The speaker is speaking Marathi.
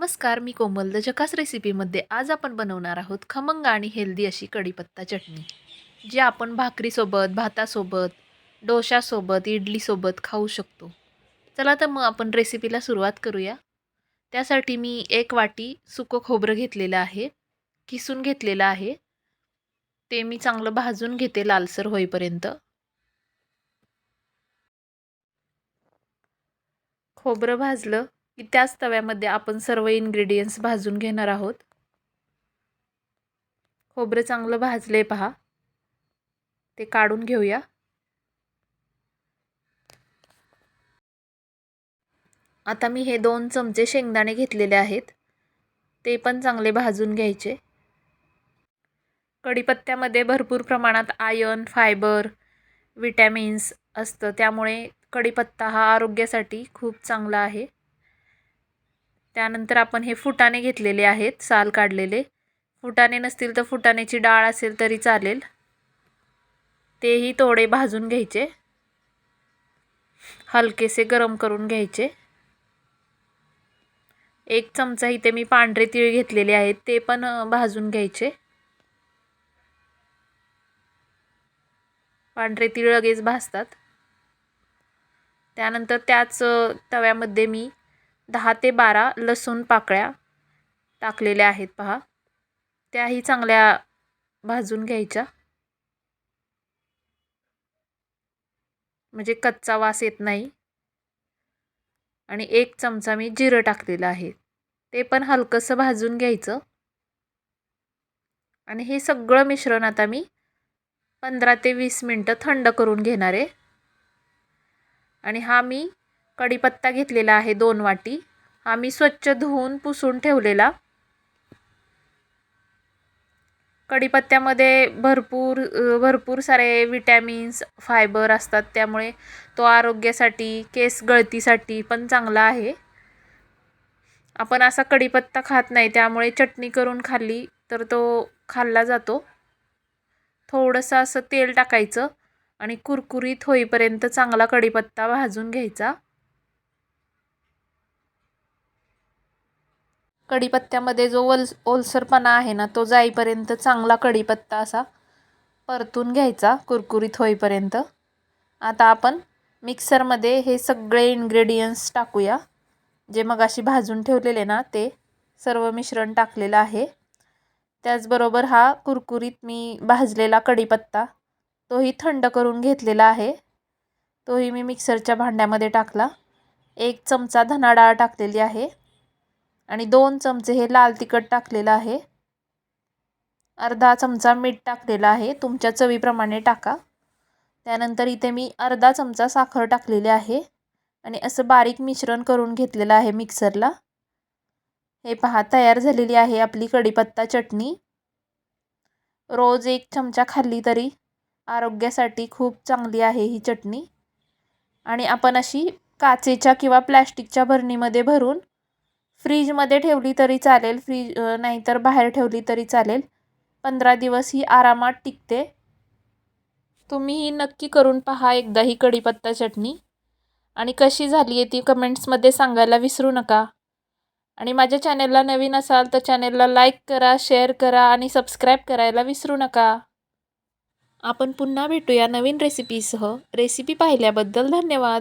नमस्कार मी कोमल. द जकास रेसिपीमध्ये आज आपण बनवणार आहोत खमंग आणि हेल्दी अशी कढीपत्ता चटणी जी आपण भाकरीसोबत भातासोबत डोशासोबत इडलीसोबत खाऊ शकतो. चला तर मग आपण रेसिपीला सुरुवात करूया. त्यासाठी मी एक वाटी सुकं खोबरं घेतलेलं आहे किसून घेतलेलं आहे. ते मी चांगलं भाजून घेते लालसर होईपर्यंत. खोबरं भाजलं की त्याच तव्यामध्ये आपण सर्व इन्ग्रेडियंट्स भाजून घेणार आहोत. खोबरं चांगलं भाजले पहा. ते काढून घेऊया. आता मी हे दोन चमचे शेंगदाणे घेतलेले आहेत. ते पण चांगले भाजून घ्यायचे. कढीपत्त्यामध्ये भरपूर प्रमाणात आयर्न फायबर विटॅमिन्स असतं. त्यामुळे कढीपत्ता हा आरोग्यासाठी खूप चांगला आहे. त्यानंतर आपण हे फुटाणे घेतलेले आहेत साल काढलेले. फुटाणे नसतील तर फुटाण्याची डाळ असेल तरी चालेल. तेही थोडे भाजून घ्यायचे. हलकेसे गरम करून घ्यायचे. एक चमचा इथे मी पांढरे तीळ घेतलेले आहेत ते पण भाजून घ्यायचे. पांढरे तीळ लगेच भाजतात. त्यानंतर त्याच तव्यामध्ये मी दहा ते बारा लसूण पाकळ्या टाकलेल्या आहेत पहा. त्याही चांगल्या भाजून घ्यायच्या. म्हणजे कच्चा वास येत नाही. आणि एक चमचा मी जिरं टाकलेलं आहे. ते पण हलकंसं भाजून घ्यायचं. आणि हे सगळं मिश्रण आता मी पंधरा ते वीस मिनटं थंड करून घेणार आहे. आणि हा मी कढीपत्ता घेतलेला आहे दोन वाटी. हा मी स्वच्छ धुवून पुसून ठेवलेला. कढीपत्त्यामध्ये भरपूर भरपूर सारे विटॅमिन्स फायबर असतात. त्यामुळे तो आरोग्यासाठी केस गळतीसाठी पण चांगला आहे. आपण असा कढीपत्ता खात नाही त्यामुळे चटणी करून खाल्ली तर तो खाल्ला जातो. थोडंसं असं तेल टाकायचं आणि कुरकुरीत होईपर्यंत चांगला कढीपत्ता भाजून घ्यायचा. कढीपत्त्यामध्ये जो वल ओलसरपणा आहे ना तो जाईपर्यंत चांगला कढीपत्ता असा परतून घ्यायचा कुरकुरीत होईपर्यंत. आता आपण मिक्सरमध्ये हे सगळे इन्ग्रेडियंट्स टाकूया. जे मग अशी भाजून ठेवलेले ना ते सर्व मिश्रण टाकलेलं आहे. त्याचबरोबर हा कुरकुरीत मी भाजलेला कढीपत्ता तोही थंड करून घेतलेला आहे. तोही मी मिक्सरच्या भांड्यामध्ये टाकला. एक चमचा धना डाळ टाकलेली आहे. आणि दोन चमचे हे लाल तिखट टाकलेलं आहे. अर्धा चमचा मीठ टाकलेलं आहे. तुमच्या चवीप्रमाणे टाका. त्यानंतर इथे मी अर्धा चमचा साखर टाकलेली आहे. आणि असं बारीक मिश्रण करून घेतलेलं आहे मिक्सरला. हे पहा तयार झालेली आहे आपली कढीपत्ता चटणी. रोज एक चमचा खाल्ली तरी आरोग्यासाठी खूप चांगली आहे ही चटणी. आणि आपण अशी काचेच्या किंवा प्लॅस्टिकच्या भरणीमध्ये भरून फ्रीजमध्ये ठेवली तरी चालेल फ्रीज नाहीतर बाहेर ठेवली तरी चालेल. पंधरा दिवस ही आरामात टिकते. तुम्ही ही नक्की करून पहा एकदा ही कढीपत्ता चटणी. आणि कशी झाली आहे ती कमेंट्समध्ये सांगायला विसरू नका. आणि माझ्या चॅनेलला नवीन असाल तर चॅनेलला लाईक करा शेअर करा आणि सबस्क्राईब करायला विसरू नका. आपण पुन्हा भेटूया नवीन रेसिपीसह. रेसिपी पाहिल्याबद्दल धन्यवाद.